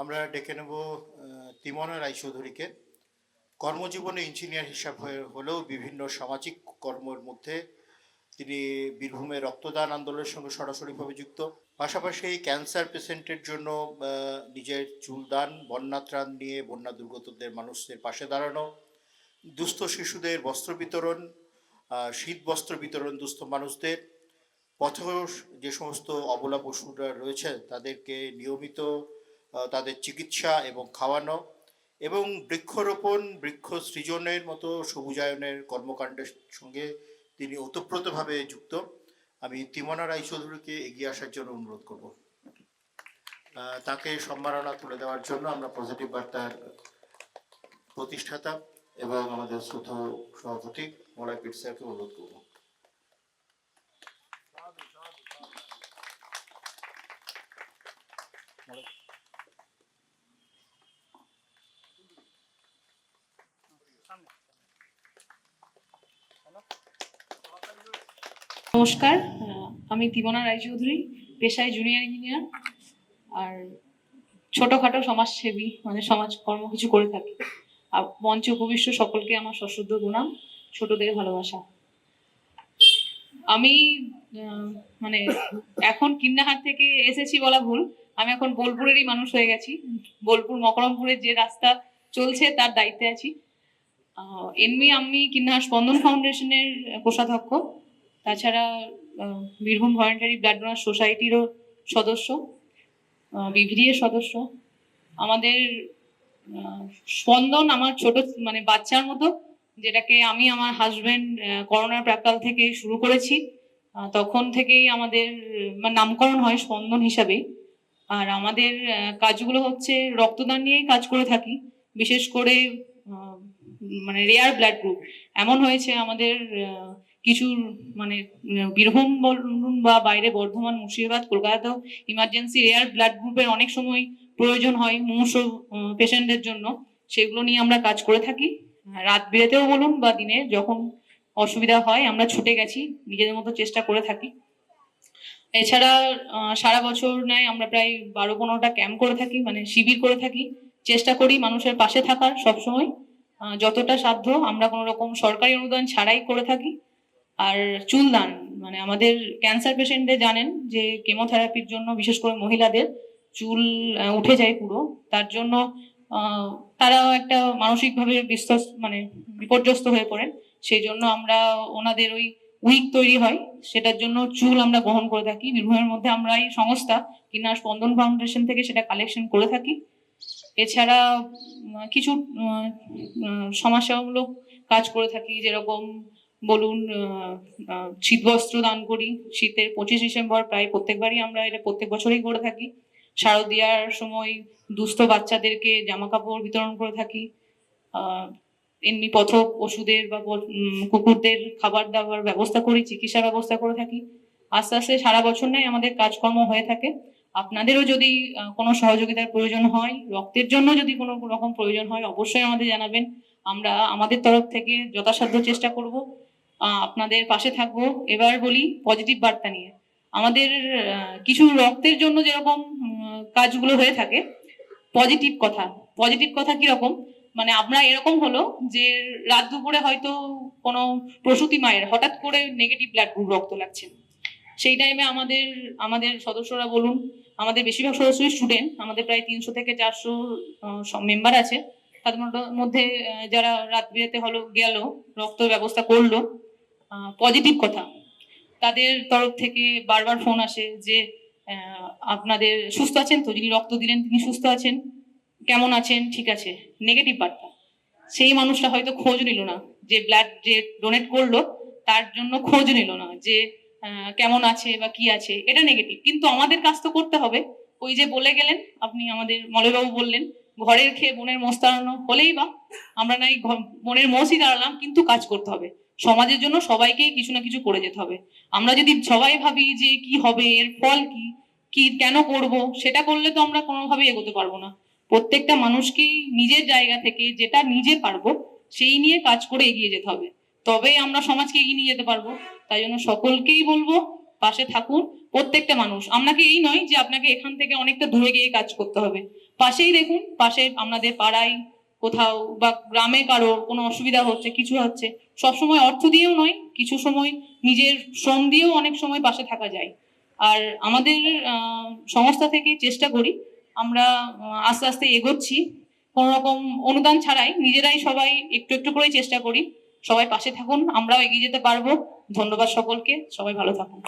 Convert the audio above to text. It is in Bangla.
আমরা ডেকে নেব তিমনা রায়চৌধুরীকে। কর্মজীবনে ইঞ্জিনিয়ার হিসাব হয়ে হলেও বিভিন্ন সামাজিক কর্মের মধ্যে তিনি বীরভূমে রক্তদান আন্দোলনের সঙ্গে সরাসরিভাবে যুক্ত। পাশাপাশি ক্যান্সার পেশেন্টের জন্য নিজের চুলদান বন্যা ত্রাণ নিয়ে বন্যা দুর্গতদের মানুষদের পাশে দাঁড়ানো, দুস্থ শিশুদের বস্ত্র বিতরণ শীত বস্ত্র বিতরণ দুস্থ মানুষদের, পথ যে সমস্ত অবলা পশুরা রয়েছে তাদেরকে নিয়মিত তাদের চিকিৎসা এবং খাওয়ানো এবং বৃক্ষরোপণ, বৃক্ষ সৃজনের মতো সবুজায়নের কর্মকাণ্ডের সঙ্গে তিনি ওতপ্রোতভাবে যুক্ত। আমি তিমনা রায়চৌধুরীকে এগিয়ে আসার জন্য অনুরোধ করব। তাকে সম্মাননা তুলে দেওয়ার জন্য আমরা পজিটিভ বার্তার প্রতিষ্ঠাতা এবং আমাদের শ্রদ্ধ সভাপতি মোলাই পিট স্যারকে অনুরোধ করব। নমস্কার। আমি তিমনা রায়চৌধুরী, পেশায় জুনিয়র ইঞ্জিনিয়ার। আর ছোটখাটো সমাজসেবী মানে সমাজ কর্ম কিছু করে থাকি। আর মঞ্চে উপবিষ্ট সকলকে আমার সশ্রদ্ধ প্রণাম, ছোটদের ভালোবাসা। আমি মানে এখন কিন্নাহাট থেকে এসেছি বলা ভুল। আমি এখন বোলপুরেরই মানুষ হয়ে গেছি। বোলপুর মকরমপুরের যে রাস্তা চলছে, তার দায়িত্বে আছি। এমনি আমি কিন্নাহাট স্পন্দন ফাউন্ডেশনের কোষাধ্যক্ষ। তাছাড়া বীরভূম ভলেন্টারি ব্লাড ডোনার সোসাইটিরও সদস্য বিভিডিএর সদস্য। আমাদের স্পন্দন আমার ছোট মানে বাচ্চার মতো, যেটাকে আমি আমার হাজবেন্ড করোনার প্রাককাল থেকে শুরু করেছি। তখন থেকেই আমাদের নামকরণ হয় স্পন্দন হিসাবেই। আর আমাদের কাজগুলো হচ্ছে রক্তদান নিয়েই কাজ করে থাকি, বিশেষ করে মানে রেয়ার ব্লাড গ্রুপ এমন হয়েছে আমাদের কিছু মানে বীরভূম বলুন বা বাইরে বর্ধমান, মুর্শিদাবাদ, কলকাতাতেও ইমার্জেন্সি রেয়ার ব্লাড গ্রুপের অনেক সময় প্রয়োজন হয় মুমূর্ষ পেশেন্টদের জন্য। সেগুলো নিয়ে আমরা কাজ করে থাকি। রাত বিরেতেও বলুন বা দিনে যখন অসুবিধা হয় আমরা ছুটে গেছি, নিজেদের মতো চেষ্টা করে থাকি। এছাড়া সারা বছর নয় আমরা প্রায় বারো পনেরোটা ক্যাম্প করে থাকি মানে শিবির করে থাকি। চেষ্টা করি মানুষের পাশে থাকার সবসময়। যতটা সাধ্য আমরা কোনো রকম সরকারি অনুদান ছাড়াই করে থাকি। আর চুলদান মানে আমাদের ক্যান্সার পেশেন্টদের জানেন যে কেমোথেরাপির জন্য বিশেষ করে মহিলাদের চুল উঠে যায় পুরো। তার জন্য তারাও একটা মানসিকভাবে বিশ্বস্ত মানে বিপর্যস্ত হয়ে পড়েন। সেই জন্য আমরা ওনাদের ওই উইক তৈরি হয়। সেটার জন্য চুল আমরা গ্রহণ করে থাকি। বীরভূমের মধ্যে আমরা এই সংস্থা কিনা স্পন্দন ফাউন্ডেশন থেকে সেটা কালেকশন করে থাকি। এছাড়া কিছু সমাজসেবামূলক কাজ করে থাকি, যেরকম বলুন শীতবস্ত্র দান করি। শীতের পঁচিশ ডিসেম্বর প্রায় প্রত্যেকবারই আমরা এটা প্রত্যেক বছরই করে থাকি। শারদীয়ার সময় দুস্থ বাচ্চাদেরকে জামা কাপড় বিতরণ করে থাকি। এমনি পথ পশুদের বা কুকুরদের খাবার দাবার ব্যবস্থা করি, চিকিৎসা ব্যবস্থা করে থাকি। আস্তে আস্তে সারা বছর নাই আমাদের কাজকর্ম হয়ে থাকে। আপনাদেরও যদি কোনো সহযোগিতার প্রয়োজন হয়, রক্তের জন্য যদি কোনো রকম প্রয়োজন হয়, অবশ্যই আমাদের জানাবেন। আমরা আমাদের তরফ থেকে যথাসাধ্য চেষ্টা করব। আপনাদের পাশে থাকব। এবার বলি পজিটিভ বার্তা নিয়ে। আমাদের কিছু রক্তের জন্য যেরকম কাজগুলো হয়ে থাকে পজিটিভ কথা। পজিটিভ কথা কীরকম মানে আমরা এরকম হলো যে, রাত দুপুরে হয়তো কোনো প্রসূতি মায়ের হঠাৎ করে নেগেটিভ ব্লাড গ্রুপ রক্ত লাগছে। সেই টাইমে আমাদের আমাদের সদস্যরা বলুন, আমাদের বেশিরভাগ সদস্যই স্টুডেন্ট আমাদের প্রায় তিনশো থেকে চারশো মেম্বার আছে। তাদের মধ্যে যারা রাত বিরেতে হলো গেল, রক্ত ব্যবস্থা করল পজিটিভ কথা। তাদের তরফ থেকে বারবার ফোন আসে যে আপনাদের সুস্থ আছেন তো? যিনি রক্ত দিলেন, তিনি সুস্থ আছেন? কেমন আছেন? ঠিক আছে। নেগেটিভ বার্তা। সেই মানুষটা হয়তো খোঁজ নিল না যে ব্লাড যে ডোনেট করল, তার জন্য খোঁজ নিল না যে কেমন আছে বা কি আছে। এটা নেগেটিভ কিন্তু আমাদের কাজ তো করতে হবে। ওই যে বলে গেলেন, আপনি আমাদের মলয়বাবু বললেন, ঘরের খেয়ে বোনের মোষ তাড়ানো হলেই বা আমরা নাই বোনের মোষই দাঁড়ালাম কিন্তু কাজ করতে হবে। সমাজের জন্য সবাইকেই কিছু না কিছু করে যেতে হবে। আমরা যদি সবাই ভাবি যে কি হবে, এর ফল কি কি কেন করব, সেটা করলে তো আমরা কোনোভাবেই এগোতে পারব না। প্রত্যেকটা মানুষকেই নিজের জায়গা থেকে যেটা নিজে পারব, সেই নিয়ে কাজ করে এগিয়ে যেতে হবে। তবেই আমরা সমাজকে এগিয়ে নিয়ে যেতে পারব। তাই জন্য সকলকেই বলব, পাশে থাকুন, প্রত্যেকটা মানুষ। আপনাকে এই নয় যে আপনাকে এখান থেকে অনেকটা দূরে গিয়ে কাজ করতে হবে। পাশেই দেখুন, পাশে আপনাদের পাড়ায় কোথাও বা গ্রামে কারও কোনো অসুবিধা হচ্ছে, কিছু হচ্ছে সবসময় অর্থ দিয়েও নয়, কিছু সময় নিজের শ্রম দিয়েও অনেক সময় পাশে থাকা যায়। আর আমাদের সংস্থা থেকে চেষ্টা করি, আমরা আস্তে আস্তে এগোচ্ছি। কোনো রকম অনুদান ছাড়াই নিজেরাই সবাই একটু একটু করেই চেষ্টা করি। সবাই পাশে থাকুন, আমরাও এগিয়ে যেতে পারব। ধন্যবাদ সকলকে, সবাই ভালো থাকুন।